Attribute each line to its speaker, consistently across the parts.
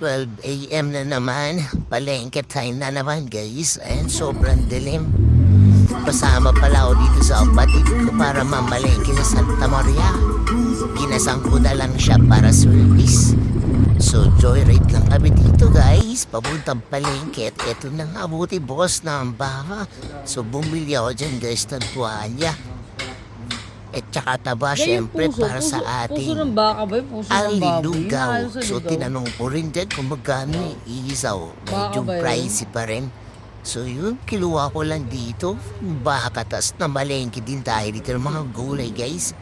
Speaker 1: 12 a.m. na naman. Palengke time na naman guys. And sobrang dilim. Pasama pala ako dito sa kapatid ko para mamalengke sa Santa Maria. Ginasang ko na lang siya para service. So joyride lang kami dito guys. Papuntang palengke at eto na nga buti boss na ang baka. So bumili ako dyan guys ng tuwalya. At saka taba syempre para sa ating
Speaker 2: Puso ng baka ba yun? Puso ng baboy.
Speaker 1: lilugaw.
Speaker 2: Inaayos sa
Speaker 1: So,
Speaker 2: ligaw.
Speaker 1: tinanong ko rin din kung magkano yung isaw. Medyo
Speaker 2: Baka ba yun?
Speaker 1: pricey pa rin. So, yun, kiluha ko lang dito. Baka tas na malengke din tayo dito ng mga gulay, guys.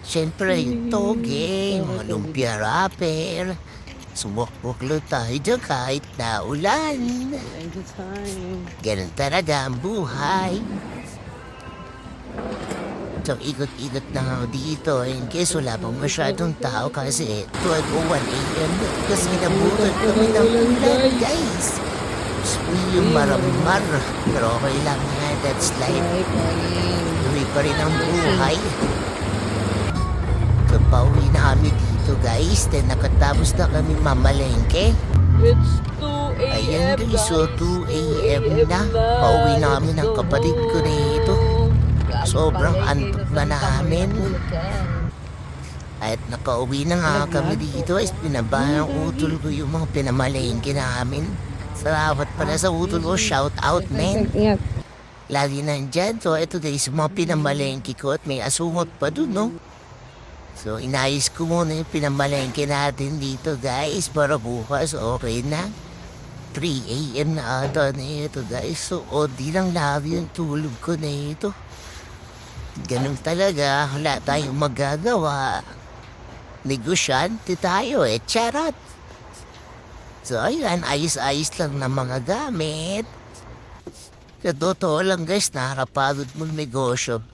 Speaker 1: Siyempre, yung toge, mga lumpia wrapper. Sumukbuklo tayo dyan kahit na ulan.
Speaker 2: Anytime.
Speaker 1: Ganun talaga ang buhay. So, ikot-ikot na ako dito in case wala pang masyadong tao kasi 12.01 a.m. Kasi nabutan kami ng ulan, guys. Sweet yung maramar. Pero okay lang nga, that's life. Tuloy pa rin ang buhay. So, pauwi na kami dito, guys. Then, nakatapos na kami mamalengke.
Speaker 2: It's 2 a.m.
Speaker 1: Ayan guys, so 2 a.m. na. Pauwi na kami ng kapatid ko na ito. Sobrang antok na namin. At nakauwi na nga kami dito, is pinabahan ng utol ko yung mga pinamalengke namin. Salamat pala sa utol ko, shout out man. Lagi nandyan, so ito guys, yung mga pinamalengke ko at may asungot pa dun, no? So inayos ko muna yung pinamalengke natin dito guys, para bukas okay na. 3 a.m. na ata na ito guys, so o di lang labi yung tulog ko na ito. Ganun talaga, wala tayong magagawa. Negosyante tayo eh, charot. So ayan, ayos-ayos lang ng mga gamit. Sa totoo lang guys, nakakapagod mong negosyo.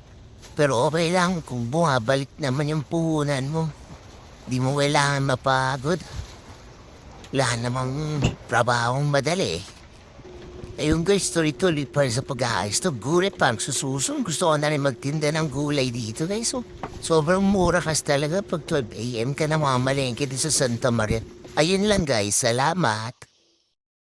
Speaker 1: Pero okay lang kung bumabalik naman yung puhunan mo. Di mo kailangan mapagod. Wala namang trabahong madali. Ayun guys, tuloy-tuloy pa rin sa pag-aayos to. Gulay pa ang sususun. Gusto ko na rin magtinda ng gulay dito guys. So, sobrang mura kasi talaga pag 12 a.m. ka na mamalengke din sa Santa Maria. Ayun lang guys, salamat.